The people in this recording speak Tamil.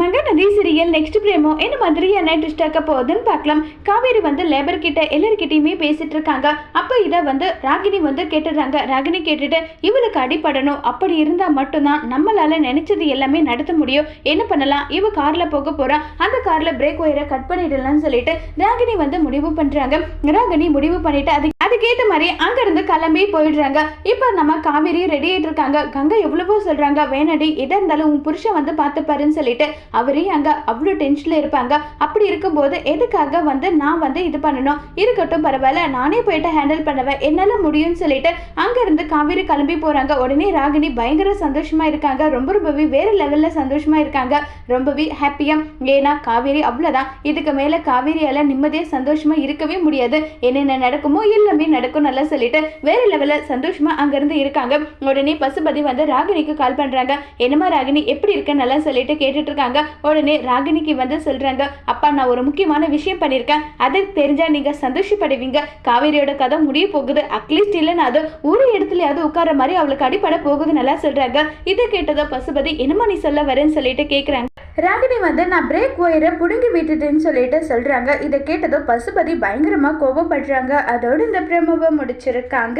மகநதி சீரியல் நெக்ஸ்ட் பிரேமோ என்ன மாதிரியான ட்விஸ்ட் ஆக்க போகுதுன்னு பார்க்கலாம். காவேரி வந்து லேபர் கிட்ட எல்லார்கிட்டயுமே பேசிட்டு இருக்காங்க. அப்போ இதை வந்து ராகினி வந்து கேட்டுடுறாங்க. ராகினி கேட்டுட்டு இவளுக்கு அடிபடணும். அப்படி இருந்தால் மட்டும்தான் நம்மளால நினைச்சது எல்லாமே நடத்த முடியும். என்ன பண்ணலாம்? இவ கார்ல போக போறா. அந்த கார்ல பிரேக் ஒயரை கட் பண்ணிடலாம்னு சொல்லிட்டு ராகினி வந்து முடிவு பண்றாங்க. ராகினி முடிவு பண்ணிட்டு அது அதுக்கேற்ற மாதிரி அங்கேருந்து கிளம்பி போயிடுறாங்க. இப்போ நம்ம காவேரி ரெடி ஆயிட்டு இருக்காங்க. கங்கை எவ்வளவோ சொல்கிறாங்க வேணடி எதாக இருந்தாலும் உன் புருஷன் வந்து பார்த்துப்பாருன்னு சொல்லிட்டு அவரே அங்கே அவ்வளோ டென்ஷனில் இருப்பாங்க. அப்படி இருக்கும்போது எதுக்காக வந்து நான் வந்து இது பண்ணணும்? இருக்கட்டும் பரவாயில்ல. நானே போயிட்டு ஹேண்டில் பண்ணுவேன். என்னால் முடியும்னு சொல்லிட்டு அங்கேருந்து காவேரி கிளம்பி போகிறாங்க உடனே ராகினி பயங்கர சந்தோஷமாக இருக்காங்க. ரொம்ப ரொம்பவே வேறு லெவலில் சந்தோஷமாக இருக்காங்க. ரொம்பவே ஹாப்பியாக ஏன்னா காவேரி அவ்வளோதான் இதுக்கு மேலே காவேரியால் நிம்மதியாக சந்தோஷமாக இருக்கவே முடியாது. என்னென்ன நடக்குமோ இல்லை எல்லாமே நடக்கும் நல்லா சொல்லிட்டு வேற லெவல்ல சந்தோஷமா அங்கிருந்து இருக்காங்க. உடனே பசுபதி வந்து ராகினிக்கு கால் பண்றாங்க. என்னமா ராகினி எப்படி இருக்க? நல்லா சொல்லிட்டு கேட்டுட்டு இருக்காங்க. உடனே ராகினிக்கு வந்து சொல்றாங்க அப்பா நான் ஒரு முக்கியமான விஷயம் பண்ணியிருக்கேன் அது தெரிஞ்சா நீங்க சந்தோஷப்படுவீங்க. காவேரியோட கதை முடிய போகுது. அட்லீஸ்ட் இல்லைன்னா அது ஒரு இடத்துலயாவது உட்கார மாதிரி அவளுக்கு அடிப்பட போகுது நல்லா சொல்றாங்க. இதை கேட்டதோ பசுபதி என்னமா நீ சொல்ல வரேன்னு சொல்லிட்டு கேக்குறாங்க. ராகினி வந்து நான் பிரேக் ஒயரை புடுங்கி விட்டுட்டேன்னு சொல்லிட்டு சொல்கிறாங்க இதை கேட்டதோ பசுபதி பயங்கரமாக கோபப்படுறாங்க அதோட இந்த பிரமவை முடிச்சிருக்காங்க.